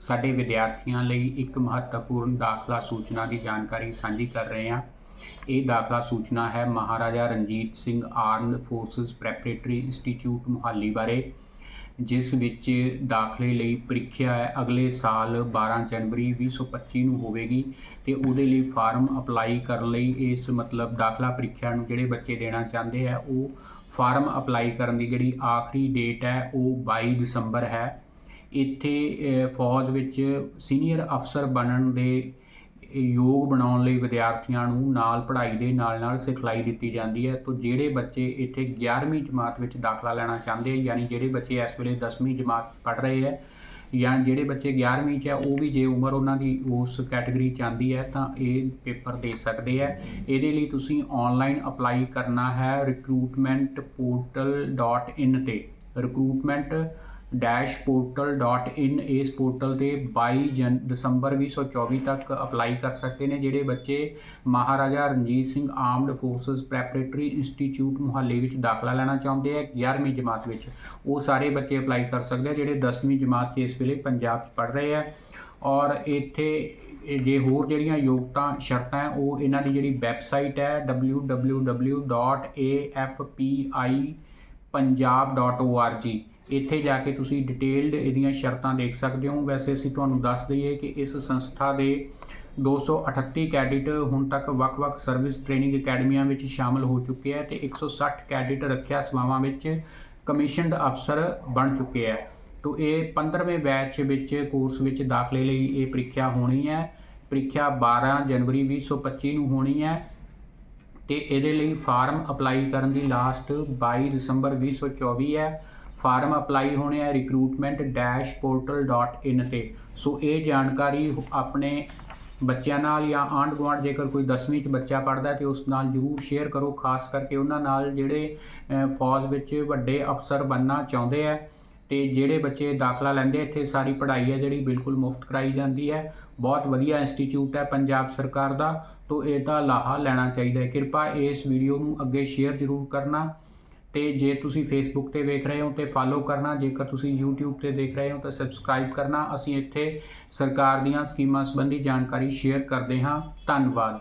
ਸਾਡੇ ਵਿਦਿਆਰਥੀਆਂ ਲਈ ਇੱਕ ਮਹੱਤਵਪੂਰਨ ਦਾਖਲਾ ਸੂਚਨਾ ਦੀ ਜਾਣਕਾਰੀ ਸਾਂਝੀ ਕਰ ਰਹੇ ਹਾਂ। ਇਹ ਦਾਖਲਾ ਸੂਚਨਾ ਹੈ Maharaja Ranjit Singh armed forces preparatory institute Mohali ਬਾਰੇ, ਜਿਸ ਵਿੱਚ ਦਾਖਲੇ ਲਈ ਪ੍ਰੀਖਿਆ ਹੈ ਅਗਲੇ ਸਾਲ 12 ਜਨਵਰੀ 2025 ਨੂੰ ਹੋਵੇਗੀ ਤੇ ਉਹਦੇ ਲਈ ਫਾਰਮ ਅਪਲਾਈ ਕਰਨ ਲਈ ਇਸ ਮਤਲਬ ਦਾਖਲਾ ਪ੍ਰੀਖਿਆ ਨੂੰ ਜਿਹੜੇ ਬੱਚੇ ਦੇਣਾ ਚਾਹੁੰਦੇ ਆ, ਉਹ ਫਾਰਮ ਅਪਲਾਈ ਕਰਨ ਦੀ ਜਿਹੜੀ ਆਖਰੀ ਡੇਟ ਹੈ, ਉਹ 22 ਦਸੰਬਰ ਹੈ। ਇੱਥੇ ਫੌਜ ਵਿੱਚ ਸੀਨੀਅਰ ਅਫਸਰ ਬਣਨ ਦੇ ਯੋਗ ਬਣਾਉਣ ਲਈ ਵਿਦਿਆਰਥੀਆਂ ਨੂੰ ਨਾਲ ਪੜ੍ਹਾਈ ਦੇ ਨਾਲ ਨਾਲ ਸਿਖਲਾਈ ਦਿੱਤੀ ਜਾਂਦੀ ਹੈ। ਤੋਂ ਜਿਹੜੇ ਬੱਚੇ ਇੱਥੇ 11ਵੀਂ ਜਮਾਤ ਵਿੱਚ ਦਾਖਲਾ ਲੈਣਾ ਚਾਹੁੰਦੇ ਯਾਨੀ ਜਿਹੜੇ ਬੱਚੇ ਇਸ ਵੇਲੇ 10ਵੀਂ ਜਮਾਤ ਪੜ੍ਹ ਰਹੇ ਹੈ ਜਾਂ ਜਿਹੜੇ ਬੱਚੇ 11ਵੀਂ ਚ ਹੈ ਉਹ ਵੀ ਜੇ ਉਮਰ ਉਹਨਾਂ ਦੀ ਉਸ ਕੈਟਾਗਰੀ ਚ ਆਂਦੀ ਹੈ, ਤਾਂ ਇਹ ਪੇਪਰ ਦੇ ਸਕਦੇ ਹੈ ਇਹਦੇ ਲਈ ਤੁਸੀਂ ਆਨਲਾਈਨ ਅਪਲਾਈ ਕਰਨਾ ਹੈ recruitmentportal.in ਤੇ। recruitment portal.in ਇਸ ਪੋਰਟਲ ਤੇ 22 ਜਨ, ਦਸੰਬਰ 2024 ਤੱਕ ਅਪਲਾਈ ਕਰ ਸਕਦੇ ਨੇ, ਜਿਹੜੇ ਬੱਚੇ Maharaja Ranjit Singh armed forces preparatory institute Mohali ਵਿੱਚ ਦਾਖਲਾ ਲੈਣਾ ਚਾਹੁੰਦੇ ਆ 11ਵੀਂ ਜਮਾਤ ਵਿੱਚ। ਉਹ ਸਾਰੇ ਬੱਚੇ ਅਪਲਾਈ ਕਰ ਸਕਦੇ ਆ, ਜਿਹੜੇ 10ਵੀਂ ਜਮਾਤ 'ਚ ਇਸ ਵੇਲੇ ਪੰਜਾਬ 'ਚ ਪੜ੍ਹ ਰਹੇ ਆ। ਔਰ ਇੱਥੇ ਜੇ ਹੋਰ ਜਿਹੜੀਆਂ ਯੋਗਤਾ ਸ਼ਰਤਾਂ ਹੈ, ਉਹ ਇਹਨਾਂ ਦੀ ਜਿਹੜੀ ਵੈਬਸਾਈਟ ਹੈ www.afpi.punjab.org ਇੱਥੇ ਜਾ ਕੇ ਤੁਸੀਂ ਡਿਟੇਲਡ ਇਹਦੀਆਂ ਸ਼ਰਤਾਂ ਦੇਖ ਸਕਦੇ ਹੋ। ਵੈਸੇ ਅਸੀਂ ਤੁਹਾਨੂੰ ਦੱਸ ਦਈਏ ਕਿ ਇਸ ਸੰਸਥਾ ਦੇ 238 ਕੈਡਿਟ ਹੁਣ ਤੱਕ ਵੱਖ-ਵੱਖ ਸਰਵਿਸ ਟ੍ਰੇਨਿੰਗ ਅਕੈਡਮੀਆਂ ਵਿੱਚ ਸ਼ਾਮਲ ਹੋ ਚੁੱਕੇ ਹੈ ਤੇ 160 ਕੈਡਿਟ ਰੱਖਿਆ ਸੇਵਾਵਾਂ ਵਿੱਚ ਕਮਿਸ਼ਨਡ ਅਫਸਰ ਬਣ ਚੁੱਕੇ ਹੈ ਤੋ ਇਹ 15ਵੇਂ ਬੈਚ ਵਿੱਚ ਕੋਰਸ ਵਿੱਚ ਦਾਖਲੇ ਲਈ ਇਹ ਪ੍ਰੀਖਿਆ ਹੋਣੀ ਹੈ ਪ੍ਰੀਖਿਆ 12 ਜਨਵਰੀ 2025 ਨੂੰ ਹੋਣੀ ਹੈ ਤੇ ਇਹਦੇ ਲਈ ਫਾਰਮ ਅਪਲਾਈ ਕਰਨ ਦੀ ਲਾਸਟ 22 ਦਸੰਬਰ 2024 ਹੈ ਫਾਰਮ ਅਪਲਾਈ ਹੋਣੇ ਹੈ recruitment-portal.in ਤੇ। ਸੋ ਇਹ ਜਾਣਕਾਰੀ ਆਪਣੇ ਬੱਚਿਆਂ ਨਾਲ ਜਾਂ ਆਂਢ ਗੁਆਂਢ ਜੇਕਰ ਕੋਈ 10ਵੀਂ ਚ ਬੱਚਾ ਪੜਦਾ ਤੇ ਉਸ ਨਾਲ ਜਰੂਰ ਸ਼ੇਅਰ ਕਰੋ, ਖਾਸ ਕਰਕੇ ਉਹਨਾਂ ਨਾਲ ਜਿਹੜੇ ਫੌਜ ਵਿੱਚ ਵੱਡੇ ਅਫਸਰ ਬਣਨਾ ਚਾਹੁੰਦੇ ਆ ਤੇ ਜਿਹੜੇ ਬੱਚੇ ਦਾਖਲਾ ਲੈਂਦੇ ਇੱਥੇ ਸਾਰੀ ਪੜ੍ਹਾਈ ਹੈ ਜਿਹੜੀ ਬਿਲਕੁਲ ਮੁਫਤ ਕਰਾਈ ਜਾਂਦੀ ਹੈ ਬਹੁਤ ਵਧੀਆ ਇੰਸਟੀਚਿਊਟ ਹੈ ਪੰਜਾਬ ਸਰਕਾਰ ਦਾ, ਤੋਂ ਇਹਦਾ ਲਾਹਾ ਲੈਣਾ ਚਾਹੀਦਾ ਹੈ। ਕਿਰਪਾ ਇਸ ਵੀਡੀਓ ਨੂੰ ਅੱਗੇ ਸ਼ੇਅਰ ਜ਼ਰੂਰ ਕਰਨਾ। ਤੇ ਜੇ ਤੁਸੀਂ ਫੇਸਬੁੱਕ ਤੇ ਵੇਖ ਰਹੇ ਹੋ ਤੇ ਫਾਲੋ ਕਰਨਾ, ਜੇਕਰ ਤੁਸੀਂ YouTube ਤੇ ਦੇਖ ਰਹੇ ਹੋ ਤਾਂ ਸਬਸਕ੍ਰਾਈਬ ਕਰਨਾ। ਅਸੀਂ ਇੱਥੇ ਸਰਕਾਰ ਦੀਆਂ ਸਕੀਮਾਂ ਸੰਬੰਧੀ ਜਾਣਕਾਰੀ ਸ਼ੇਅਰ ਕਰਦੇ ਹਾਂ। ਧੰਨਵਾਦ।